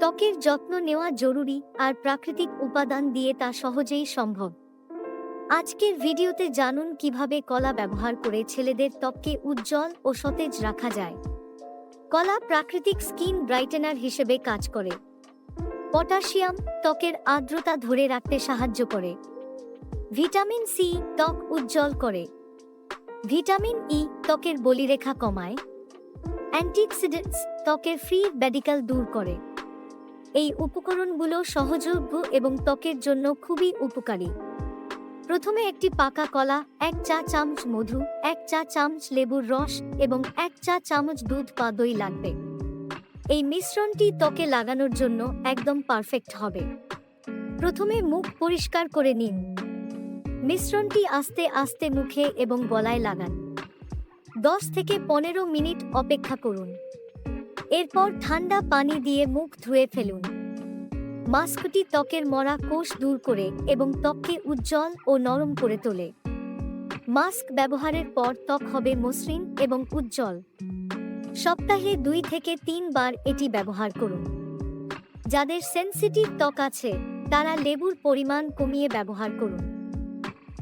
ত্বকের যত্ন নেওয়া জরুরি আর প্রাকৃতিক উপাদান দিয়ে তা সহজেই সম্ভব। আজকের ভিডিওতে জানুন কীভাবে কলা ব্যবহার করে ছেলেদের ত্বককে উজ্জ্বল ও সতেজ রাখা যায়। কলা প্রাকৃতিক স্কিন ব্রাইটেনার হিসেবে কাজ করে। পটাশিয়াম ত্বকের আর্দ্রতা ধরে রাখতে সাহায্য করে। ভিটামিন সি ত্বক উজ্জ্বল করে। ভিটামিন ই ত্বকের বলিরেখা কমায়। অ্যান্টিঅক্সিডেন্টস ত্বকের ফ্রি ব্যাডিক্যাল দূর করে। এই উপকরণগুলো সহযোগ্য এবং ত্বকের জন্য খুবই উপকারী। প্রথমে একটি পাকা কলা, এক চা চামচ মধু, এক চা চামচ লেবুর রস এবং এক চা চামচ দুধ বা দই লাগবে। এই মিশ্রণটি ত্বকে লাগানোর জন্য একদম পারফেক্ট হবে। প্রথমে মুখ পরিষ্কার করে নিন। মিশ্রণটি আস্তে আস্তে মুখে এবং গলায় লাগান। দশ থেকে পনেরো মিনিট অপেক্ষা করুন। এরপর ঠান্ডা পানি দিয়ে মুখ ধুয়ে ফেলুন। মাস্কটি ত্বকের মরা কোষ দূর করে এবং ত্বককে উজ্জ্বল ও নরম করে তোলে। মাস্ক ব্যবহারের পর ত্বক হবে মসৃণ এবং উজ্জ্বল। সপ্তাহে দুই থেকে তিনবার এটি ব্যবহার করুন। যাদের সেন্সিটিভ ত্বক আছে, তারা লেবুর পরিমাণ কমিয়ে ব্যবহার করুন।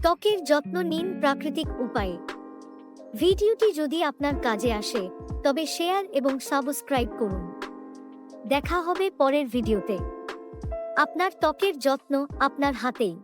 ত্বকের যত্ন নিন প্রাকৃতিক উপায়ে। ভিডিওটি যদি আপনার কাজে আসে, তবে শেয়ার এবং সাবস্ক্রাইব করুন। দেখা হবে পরের ভিডিওতে। আপনার ত্বকের যত্ন আপনার হাতেই।